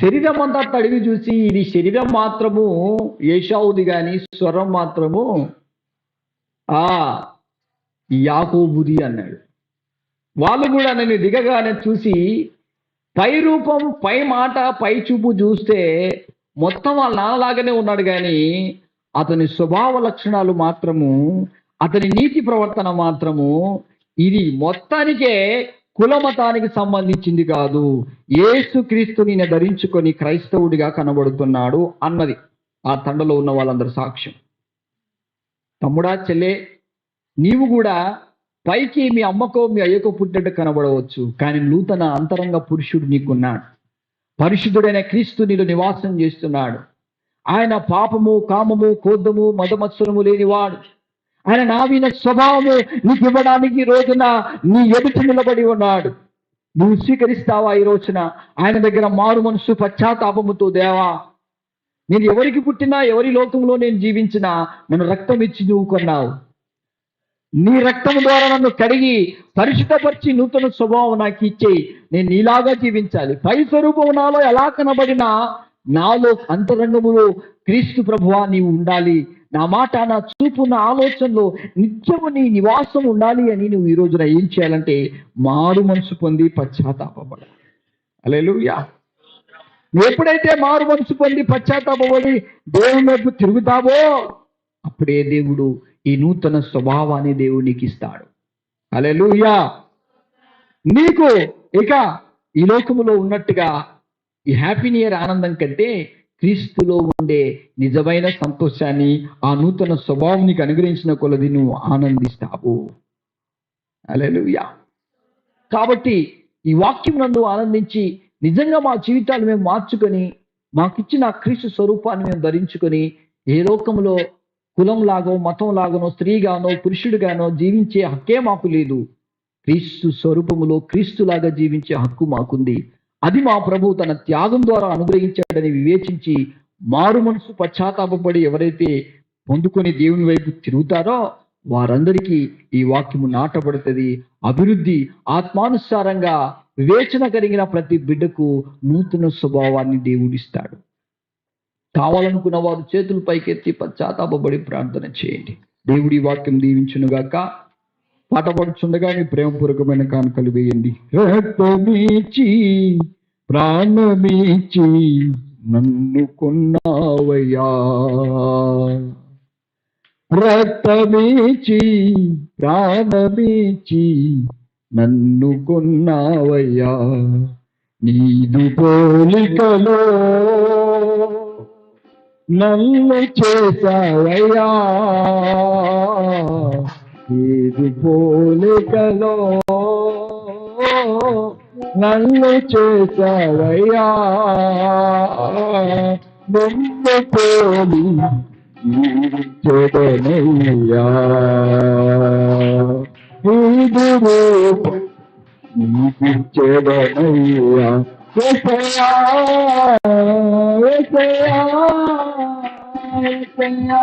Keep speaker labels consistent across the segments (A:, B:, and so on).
A: శరీరం అంతా తడివి చూసి ఇది శరీరం మాత్రము ఏషావుది కానీ స్వరం మాత్రము ఆ యాకోబుది అన్నాడు. వాళ్ళు కూడా నన్ను దిగగానే చూసి పై రూపం పై మాట పై చూపు చూస్తే మొత్తం వాళ్ళ నాన్నలాగానే ఉన్నాడు కానీ అతని స్వభావ లక్షణాలు మాత్రము అతని నీతి ప్రవర్తన మాత్రము ఇది మొత్తానికే కుల మతానికి సంబంధించింది కాదు. ఏసు క్రీస్తుని ధరించుకొని క్రైస్తవుడిగా కనబడుతున్నాడు అన్నది ఆ తండలో ఉన్న వాళ్ళందరూ సాక్ష్యం. తమ్ముడా చెల్లె నీవు కూడా పైకి మీ అమ్మకో మీ అయ్యకో పుట్టినట్టు కనబడవచ్చు. కానీ నూతన అంతరంగ పురుషుడు నీకున్నాడు. పరిశుద్ధుడైన క్రీస్తు నీలో నివాసం చేస్తున్నాడు. ఆయన పాపము కామము కోద్దము మదమత్సరము లేనివాడు. ఆయన నావిన స్వభావమే నీకు ఇవ్వడానికి ఈ రోజున నీ ఎదుటి నిలబడి ఉన్నాడు. నువ్వు స్వీకరిస్తావా ఈ రోజున? ఆయన దగ్గర మారు మనసు పశ్చాత్తాపముతో దేవా నేను ఎవరికి పుట్టినా ఎవరి లోకంలో నేను జీవించినా నన్ను రక్తం ఇచ్చి నువ్వు కొన్నావు. నీ రక్తం ద్వారా నన్ను కడిగి పరిశుద్ధపరిచి నూతన స్వభావం నాకు ఇచ్చేయి నేను నీలాగా జీవించాలి. పై స్వరూపం నాలో ఎలా కనబడినా నాలో అంతరంగములో క్రీస్తు ప్రభువా నీవు ఉండాలి. నా మాట నా చూపు నా ఆలోచనలో నిత్యము నీ నివాసం ఉండాలి అని నువ్వు ఈ రోజున ఏం చేయాలంటే మారు మనసు పొంది పశ్చాత్తాపడ అలెలుయా నువ్వు ఎప్పుడైతే మారు మనసు పొంది పశ్చాత్తాపడి దేవుని వైపు తిరుగుతావో అప్పుడే దేవుడు ఈ నూతన స్వభావాన్ని దేవునికి ఇస్తాడు. అలెలుయా నీకు ఇక ఈ లోకములో ఉన్నట్టుగా ఈ హ్యాపీ నియర్ ఆనందం కంటే క్రీస్తులో ఉండే నిజమైన సంతోషాన్ని ఆ నూతన స్వభావం నీకు అనుగ్రహించిన కొలది నువ్వు ఆనందిస్తావు. అలెలుయా కాబట్టి ఈ వాక్యం నందు ఆనందించి నిజంగా మా జీవితాలు మేము మార్చుకొని మాకిచ్చిన క్రీస్తు స్వరూపాన్ని మేము ధరించుకొని ఏ లోకంలో కులం లాగో మతం లాగనో స్త్రీగానో పురుషుడిగానో జీవించే హక్కే మాకు లేదు. క్రీస్తు స్వరూపములో క్రీస్తులాగా జీవించే హక్కు మాకుంది. అది మా ప్రభు తన త్యాగం ద్వారా అనుగ్రహించాడని వివేచించి మారు మనసు పశ్చాత్తాపడి ఎవరైతే పొందుకొని దేవుని వైపు తిరుగుతారో వారందరికీ ఈ వాక్యము నాటబడుతుంది. అభివృద్ధి ఆత్మానుసారంగా వివేచన కలిగిన ప్రతి బిడ్డకు నూతన స్వభావాన్ని దేవుడిస్తాడు. కావాలనుకున్న వారు చేతులు పైకెత్తి పశ్చాత్తాపడి ప్రార్థన చేయండి. దేవుడి వాక్యం దీవించునుగాక. పాట పడుచుండగా మీ ప్రేమపూర్వకమైన కానుకలు వేయండి. రక్తమీచి ప్రాణమీచి నన్ను కొన్నావయ్యా. రక్తమీచి ప్రాణమీచి నన్ను కొన్నావయ్యా. నీదు పోలికలో నన్ను చేసావయ్యా ఇది పోలికలో నన్ను చేసావయ్యా నిన్ను పోలి చెడనయ్యా ఇది రూపం చెడనయ్యా ఎసయా ఎసయా ఎసయా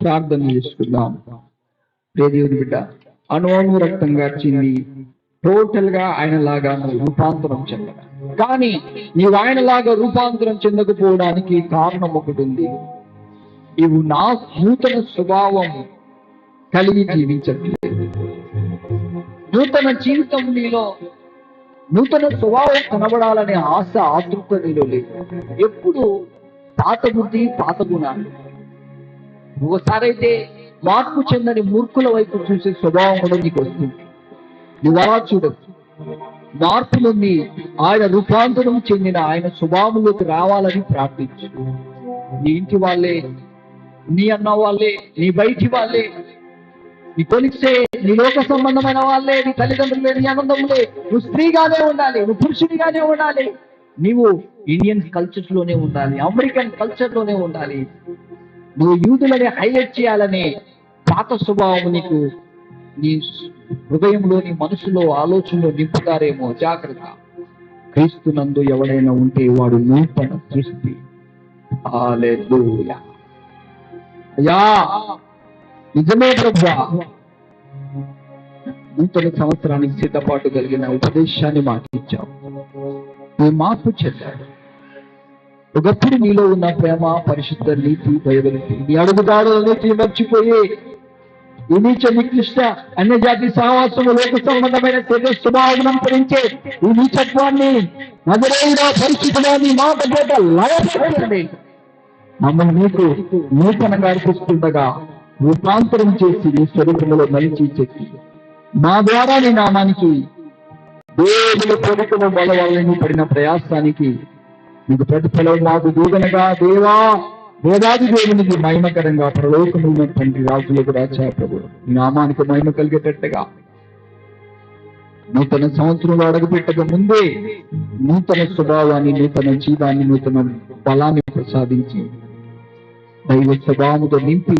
A: ప్రార్థన చేసుకుందాం ప్రియ బిడ్డ అనువాను రక్తం గార్చింది టోటల్గా ఆయన లాగా రూపాంతరం చెందక కానీ నీవు ఆయనలాగా రూపాంతరం చెందకపోవడానికి కారణం ఒకటి ఉంది. నీవు నా నూతన స్వభావం కలిగి జీవించట్లేదు. నూతన జీవితం నీలో నూతన స్వభావం కనబడాలనే ఆశ ఆతృత నీలో లేదు. ఎప్పుడు పాత బుద్ధి పాత గుణాలు. ఒకసారైతే మార్పు చెందని మూర్ఖుల వైపు చూసే స్వభావం కూడా నీకు వస్తుంది. నువ్వు అలా చూడదు మార్పులన్నీ ఆయన రూపాంతరం చెందిన ఆయన స్వభావంలోకి రావాలని ప్రార్థించు నీ ఇంటి వాళ్ళే నీ అన్న వాళ్ళే నీ బయటి వాళ్ళే నీ కొలిస్తే నీ లోక సంబంధమైన వాళ్ళే నీ తల్లిదండ్రులే నీ ఆనందములే నువ్వు స్త్రీగానే ఉండాలి నువ్వు పురుషుడిగానే ఉండాలి. నీవు ఇండియన్ కల్చర్లోనే ఉండాలి అమెరికన్ కల్చర్లోనే ఉండాలి. నువ్వు యూదులని హైలైట్ చేయాలనే పాత స్వభావం నీకు నీ హృదయంలో నీ మనసులో ఆలోచనలో నింపుతారేమో జాగ్రత్త. క్రీస్తు నందు ఎవడైనా ఉంటే వాడు నూతన సృష్టి. అయ్యా నిజమే ప్రభా. నూతన సంవత్సరానికి సిద్ధపాటు కలిగిన ఉపదేశాన్ని మాకు ఇచ్చావు నీ మార్పు చెందాడు. ఒకప్పుడు నీలో ఉన్న ప్రేమ పరిశుద్ధ నీతి భయభక్తి నీ అడుగుదాడులన్నిటిని మర్చిపోయి నీచ నికృష్ట అన్యజాతి సహవాసము లోక సంబంధమైన తెగ స్వభావం అనుసరించే ఈ నీచత్వాన్ని నగరేయుడా పరిస్థితిలో నీ మాట చేత లయపరచండి. మమ్మల్ని నీకు నూతనంగా అర్పిస్తుండగా రూపాంతరం చేసి నీ స్వరూపంలో మలిచి చెక్కి. మా ద్వారా నీ నామానికి దేవుని ప్రభుత్వం బలవాళ్ళని పడిన ప్రయాసానికి నీకు ప్రతిఫలం మాకు దూదనగా దేవా. దేవాది దేవునికి మహిమకరంగా ప్రలోకమున్న రాజులు కూడా చేపడు నామానికి మహిమ కలిగేటట్టుగా. నూతన సంవత్సరంలో అడుగుపెట్టక ముందే నూతన స్వభావాన్ని నూతన జీవాన్ని నూతన బలాన్ని ప్రసాదించి దైవ స్వభావముతో నింపి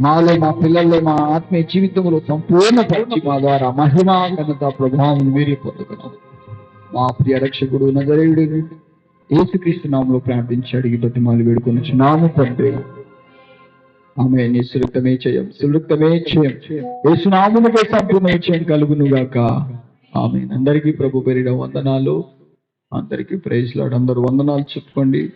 A: మాలో మా పిల్లల్లో మా ఆత్మీయ జీవితంలో సంపూర్ణ పరిచి మా ద్వారా మహిమ ఘనత ప్రభావం మీరే పొందుకున్నాం మా ప్రియ రక్షకుడు నజరేయుడు యేసుక్రీస్తు నామంలో ప్రార్థించి అడిగి బతిమాలు వేడుకొని నాము తండ్రి. ఆమె నీ సురక్తమే చేయం. సురక్తమే చేయం. యేసునామునికే సంపూర్ణ చేయం. కలుగును గాక ఆమె అందరికీ ప్రభు పెరిగిన వందనాలు. అందరికీ ప్రైజ్ లాడ్. అందరూ వందనాలు చెప్పుకోండి.